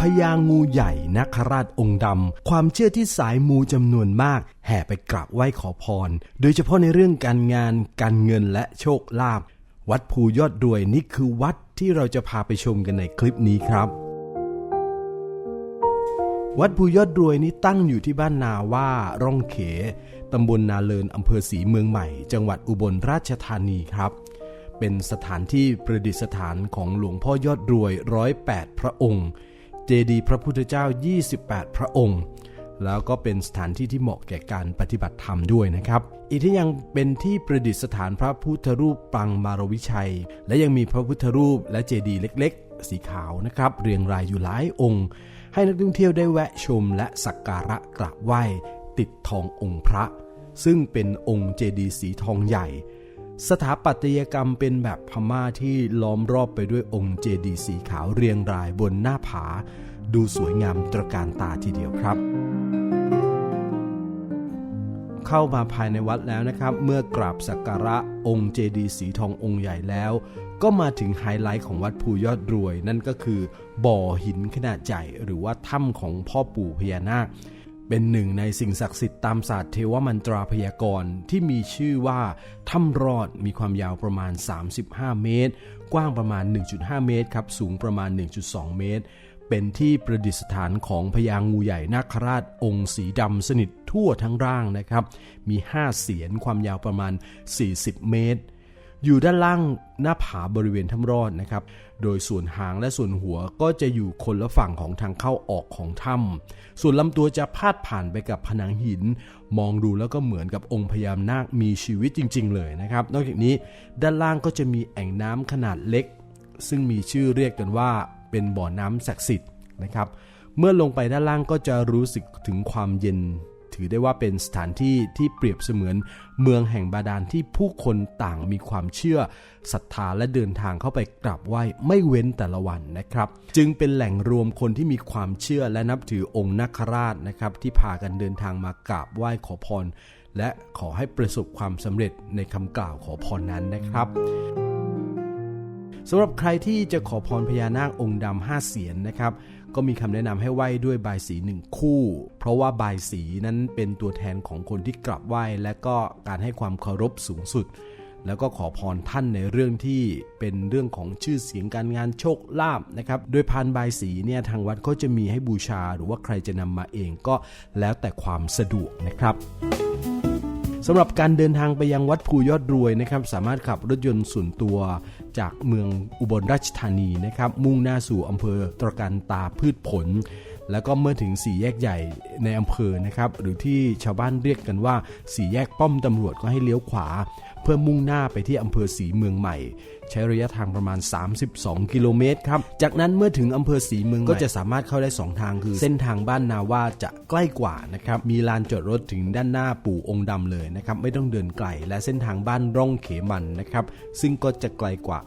พญางูใหญ่นคราชองค์ดำ ความเชื่อที่สายมูจำนวนมาก แห่ไปกราบไหว้ขอพร โดยเฉพาะในเรื่องการงาน การเงินและโชคลาภวัดภูยอดรวยนี่คือวัดที่เราจะพาไปชมกันในคลิปนี้ครับ วัดภูยอดรวยนี้ตั้งอยู่ที่บ้านนาว่าร่องเขตำบลนาเลินอำเภอศรีเมืองใหม่ จังหวัดอุบลราชธานีครับเป็นสถานที่ประดิษฐานของหลวงพ่อยอดรวยร้อยแปดพระองค์ เจดีย์พระพุทธเจ้า 28 พระองค์ แล้วก็เป็นสถานที่ที่เหมาะแก่การปฏิบัติธรรมด้วยนะครับ อีกที่ยังเป็นที่ประดิษฐานพระพุทธรูปปรางมารวิชัย และยังมีพระพุทธรูปและเจดีย์เล็ก ๆ สีขาวนะครับ เรียงรายอยู่หลายองค์ ให้นักท่องเที่ยวได้แวะชมและสักการะกราบไหว้ติดทององค์พระ ซึ่งเป็นองค์เจดีย์สีทองใหญ่ สถาปัตยกรรมเป็นแบบพม่าที่ล้อมรอบไปด้วยองค์เจดีย์สีขาวเรียงรายบนหน้าผา ดูสวยงามตระการตาทีเดียวครับ เข้ามาภายในวัดแล้วนะครับ เมื่อกราบสักการะองค์เจดีย์สีทององค์ใหญ่แล้ว ก็มาถึงไฮไลท์ของวัดภูยอดรวย นั่นก็คือ บ่อหินขนาดใหญ่หรือว่าถ้ำของพ่อปู่พญานาค เป็นหนึ่งในสิ่งศักดิ์สิทธิ์ตามศาสตร์เทวมันตราพยากรณ์ที่มีชื่อว่าถ้ำรอดมีความยาวประมาณ 35 เมตร กว้างประมาณ 1.5 เมตรครับสูงประมาณ 1.2 เมตร เป็นที่ประดิษฐานของพญางูใหญ่นาคราชองค์สีดำสนิททั่วทั้งร่างนะครับ มี 5 เสียนความยาวประมาณ 40 เมตร อยู่ด้านล่างหน้าผาบริเวณถ้ำรอดนะครับ โดยส่วนหางและส่วนหัวก็จะอยู่คนละฝั่งของทางเข้าออกของถ้ำส่วนลำตัวจะพาดผ่านไปกับผนังหิน มองดูแล้วก็เหมือนกับองค์พญานาคมีชีวิตจริง ๆ เลยนะครับ นอกจากนี้ด้านล่างก็จะมีแอ่งน้ำขนาดเล็ก ซึ่งมีชื่อเรียกกันว่าเป็นบ่อน้ำศักดิ์สิทธิ์นะครับ เมื่อลงไปด้านล่างก็จะรู้สึกถึงความเย็น ถือได้ว่าเป็นสถานที่ที่เปรียบเสมือนเมืองแห่งบาดาลที่ผู้คนต่างมีความเชื่อศรัทธาและเดินทางเข้าไปกราบไหว้ไม่เว้นแต่ละวันนะครับ จึงเป็นแหล่งรวมคนที่มีความเชื่อและนับถือองค์นาคราชนะครับ ที่พากันเดินทางมากราบไหว้ขอพร และขอให้ประสบความสำเร็จในคำกล่าวขอพรนั้นนะครับสำหรับใครที่จะขอพรพญานาคองค์ดำห้าเสียนนะครับ ก็มีคำแนะนำให้ไหว้ด้วยบายสีหนึ่งคู่ เพราะว่าบายสีนั้นเป็นตัวแทนของคนที่กราบไหว้ และก็การให้ความเคารพสูงสุด แล้วก็ขอพรท่านในเรื่องที่เป็นเรื่องของชื่อเสียงการงานโชคลาภนะครับ โดยพานบายสีเนี่ยทางวัดก็จะมีให้บูชาหรือว่าใครจะนำมาเองก็แล้วแต่ความสะดวกนะครับ สำหรับการเดินทางไปยังวัดภูยอดรวยนะครับ สามารถขับรถยนต์ส่วนตัวจากเมืองอุบลราชธานีนะครับ มุ่งหน้าสู่อำเภอตรการตาพืชผล แล้วก็เมื่อถึงสี่แยกใหญ่ในอำเภอนะครับ หรือที่ชาวบ้านเรียกกันว่าสี่แยกป้อมตำรวจก็ให้เลี้ยวขวา เพื่อมุ่งหน้าไปที่อำเภอศรีเมืองใหม่ ใช้ระยะทางประมาณ 32 กิโลเมตรครับ จากนั้นเมื่อถึงอำเภอศรีเมืองก็จะสามารถเข้าได้ 2 ทางคือ เส้นทางบ้านนาว่าจะใกล้กว่านะครับ มีลานจอดรถถึงด้านหน้าปู่องค์ดำเลยนะครับ ไม่ต้องเดินไกล และเส้นทางบ้านร่องเขมันนะครับ ซึ่งก็จะไกลกว่า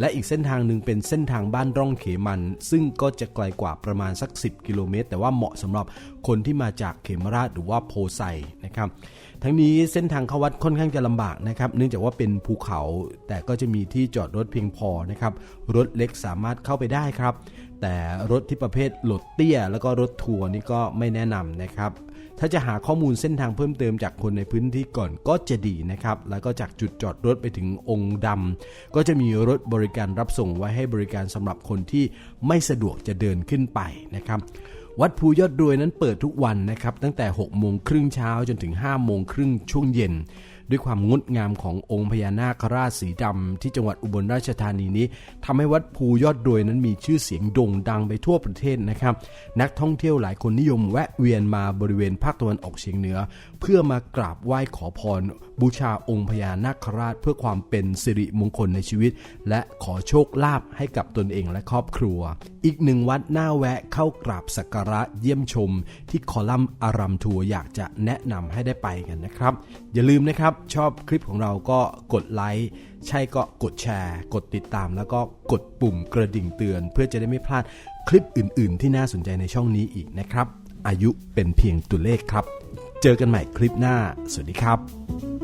และอีกเส้นทางหนึ่งเป็นเส้นทางบ้านร่องเขมัน ซึ่งก็จะไกลกว่าประมาณสัก 10 กิโลเมตร แต่ว่าเหมาะสำหรับคนที่มาจากเขมราชหรือว่าโพไซนะครับทั้งนี้เส้นทางเข้าวัดค่อนข้างจะลำบากนะครับ เนื่องจากว่าเป็นภูเขาแต่ก็จะมีที่จอดรถเพียงพอนะครับรถเล็กสามารถเข้าไปได้ครับ แต่รถที่ประเภทโหลดเตี้ย แล้วก็รถทัวร์นี่ก็ไม่แนะนำนะครับ ถ้าจะหาข้อมูลเส้นทางเพิ่มเติมจากคนในพื้นที่ก่อนก็จะดีนะครับ แล้วก็จากจุดจอดรถไปถึงองค์ดำก็จะมีรถบริการรับส่งไว้ให้บริการสำหรับคนที่ไม่สะดวกจะเดินขึ้นไปนะครับวัดภูยอดรวยนั้นเปิดทุกวันนะครับ ตั้งแต่ 6 โมงครึ่งเช้าจนถึง 5 โมงครึ่งช่วงเย็น ด้วยความงดงามขององค์พญานาคราชสีดำที่จังหวัดอุบลราชธานีนี้ทำให้วัดภูยอดรวยนั้นมีชื่อเสียงโด่งดังไปทั่วประเทศนะครับ นักท่องเที่ยวหลายคนนิยมแวะเวียนมาบริเวณภาคตะวันออกเฉียงเหนือ เพื่อมากราบไหว้ขอพร บูชาองค์พญานาคราช เพื่อความเป็นสิริมงคลในชีวิต และขอโชคลาภให้กับตนเองและครอบครัว อีกหนึ่งวัดหน่าแวะเข้ากราบสักการะเยี่ยมชม ที่คอลัมน์อารัมทัวร์อยากจะแนะนำให้ได้ไปกันนะครับ อย่าลืมนะครับชอบคลิปของเราก็กดไลค์ใช่ก็กดแชร์ กดติดตาม แล้วก็กดปุ่มกระดิ่งเตือน เพื่อจะได้ไม่พลาดคลิปอื่น ๆ ที่น่าสนใจในช่องนี้อีกนะครับ อายุเป็นเพียงตัวเลขครับ เจอกันใหม่คลิปหน้า สวัสดีครับ